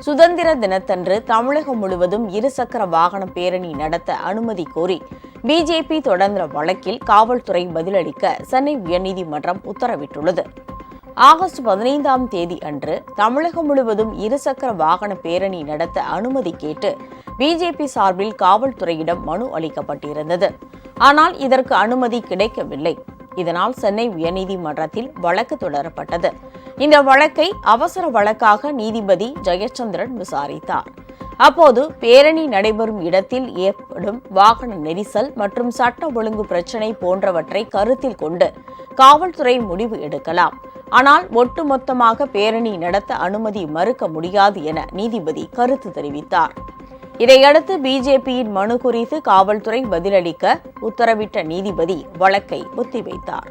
சுதந்திர தினத்தன்று தமிழகம் முழுவதும் இருசக்கர வாகன பேரணி நடத்த அனுமதி கோரி பிஜேபி தொடர்ந்த வழக்கில் காவல்துறை பதிலளிக்க சென்னை உயர்நீதிமன்றம் உத்தரவிட்டுள்ளது. ஆகஸ்ட் பதினைந்தாம் தேதி அன்று தமிழகம் முழுவதும் இருசக்கர வாகன பேரணி நடத்த அனுமதி கேட்டு பிஜேபி சார்பில் காவல்துறையிடம் மனு அளிக்கப்பட்டிருந்தது. ஆனால் இதற்கு அனுமதி கிடைக்கவில்லை. இதனால் சென்னை உயர்நீதிமன்றத்தில் வழக்கு தொடரப்பட்டது. இந்த வழக்கை அவசர வழக்காக நீதிபதி ஜெயச்சந்திரன் விசாரித்தார். அப்போது பேரணி நடைபெறும் இடத்தில் ஏற்படும் வாகன நெரிசல் மற்றும் சட்ட ஒழுங்கு பிரச்சினை போன்றவற்றை கருத்தில் கொண்டு காவல்துறை முடிவு எடுக்கலாம். ஆனால் ஒட்டுமொத்தமாக பேரணி நடத்த அனுமதி மறுக்க முடியாது என நீதிபதி கருத்து தெரிவித்தார். இதையடுத்து பிஜேபியின் மனு குறித்து காவல்துறை பதிலளிக்க உத்தரவிட்ட நீதிபதி வழக்கை ஒத்திவைத்தார்.